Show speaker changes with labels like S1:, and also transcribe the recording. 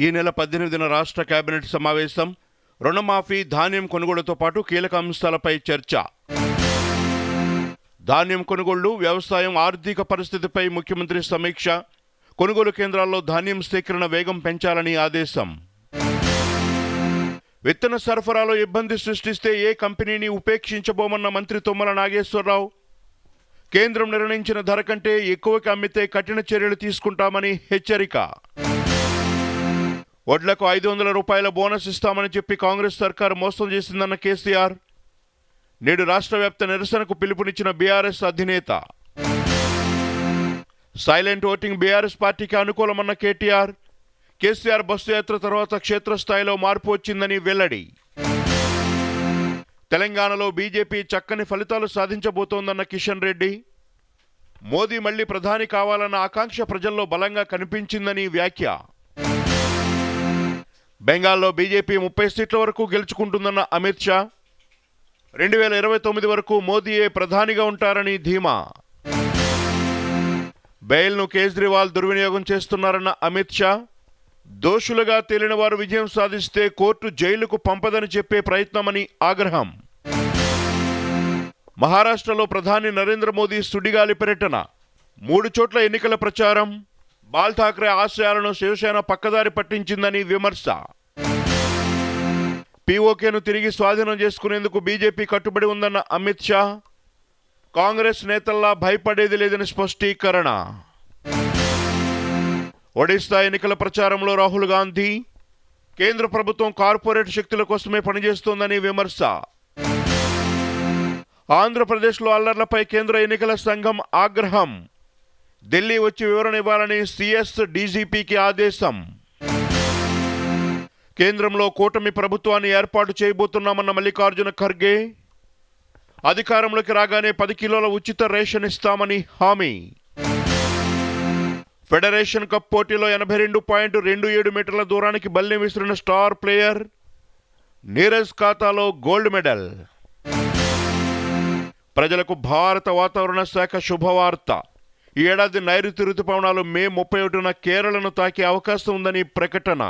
S1: ఈ నెల పద్దెనిమిదిన రాష్ట్ర కేబినెట్ సమావేశం రుణమాఫీ ధాన్యం కొనుగోలుతో పాటు కీలక అంశాలపై చర్చ. ధాన్యం కొనుగోళ్ళు వ్యవసాయం ఆర్థిక పరిస్థితిపై ముఖ్యమంత్రి సమీక్ష. కొనుగోలు కేంద్రాల్లో ధాన్యం సేకరణ వేగం పెంచాలని ఆదేశం. విత్తన సరఫరాలో ఇబ్బంది సృష్టిస్తే ఏ కంపెనీని ఉపేక్షించబోమన్న మంత్రి తుమ్మల నాగేశ్వరరావు. కేంద్రం నిర్ణయించిన ధర కంటే ఎక్కువకి అమ్మితే కఠిన చర్యలు తీసుకుంటామని హెచ్చరిక. వడ్లకు ఐదు వందల రూపాయల బోనస్ ఇస్తామని చెప్పి కాంగ్రెస్ సర్కారు మోసం చేసిందన్న కేసీఆర్. నేడు రాష్ట్ర వ్యాప్త నిరసనకు పిలుపునిచ్చిన బీఆర్ఎస్ అధినేత. సైలెంట్ ఓటింగ్ బీఆర్ఎస్ పార్టీకి అనుకూలమన్న కేటీఆర్. కేసీఆర్ బస్సు యాత్ర తర్వాత క్షేత్రస్థాయిలో మార్పు వచ్చిందని వెల్లడి. తెలంగాణలో బీజేపీ చక్కని ఫలితాలు సాధించబోతోందన్న కిషన్ రెడ్డి. మోదీ మళ్ళీ ప్రధాని కావాలన్న ఆకాంక్ష ప్రజల్లో బలంగా కనిపించిందని వ్యాఖ్య. బెంగాల్లో బీజేపీ ముప్పై సీట్ల వరకు గెలుచుకుంటుందన్న అమిత్ షా. రెండు వేల ఇరవై తొమ్మిది వరకు మోదీయే ప్రధానిగా ఉంటారని ధీమా. బెయిల్ను కేజ్రీవాల్ దుర్వినియోగం చేస్తున్నారన్న అమిత్ షా. దోషులుగా తేలిన వారు విజయం సాధిస్తే కోర్టు జైలుకు పంపదని చెప్పే ప్రయత్నమని ఆగ్రహం. మహారాష్ట్రలో ప్రధాని నరేంద్ర మోదీ సుడిగాలి పర్యటన. మూడు చోట్ల ఎన్నికల ప్రచారం. బాల్ ఠాక్రే ఆశయాలను శివసేన పక్కదారి పట్టించిందని విమర్శ. పీఓకేను తిరిగి స్వాధీనం చేసుకునేందుకు బీజేపీ కట్టుబడి ఉందన్న అమిత్ షా. కాంగ్రెస్ నేతల్లా భయపడేది లేదని స్పష్టీకరణ. ఒడిశా ఎన్నికల ప్రచారంలో రాహుల్ గాంధీ. కేంద్ర ప్రభుత్వం కార్పొరేట్ శక్తుల కోసమే పనిచేస్తోందని విమర్శ. ఆంధ్రప్రదేశ్లో అల్లర్లపై కేంద్ర ఎన్నికల సంఘం ఆగ్రహం. ఢిల్లీ వచ్చి వివరణ ఇవ్వాలని సిఎస్ డీజీపీకి ఆదేశం. కేంద్రంలో కూటమి ప్రభుత్వాన్ని ఏర్పాటు చేయబోతున్నామన్న మల్లికార్జున ఖర్గే అధికారంలోకి రాగానే పది కిలోల ఉచిత రేషన్ ఇస్తామని హామీ. ఫెడరేషన్ కప్ పోటీలో ఎనభై రెండు పాయింట్ రెండు ఏడు మీటర్ల దూరానికి బల్లి విసిరిన స్టార్ ప్లేయర్ నీరజ్ ఖాతాలో గోల్డ్ మెడల్. ప్రజలకు భారత వాతావరణ శాఖ శుభవార్త. ఈ ఏడాది నైరుతి రుతుపవనాలు మే ముప్పై ఒకటిన కేరళను తాకే అవకాశం ఉందని ప్రకటన.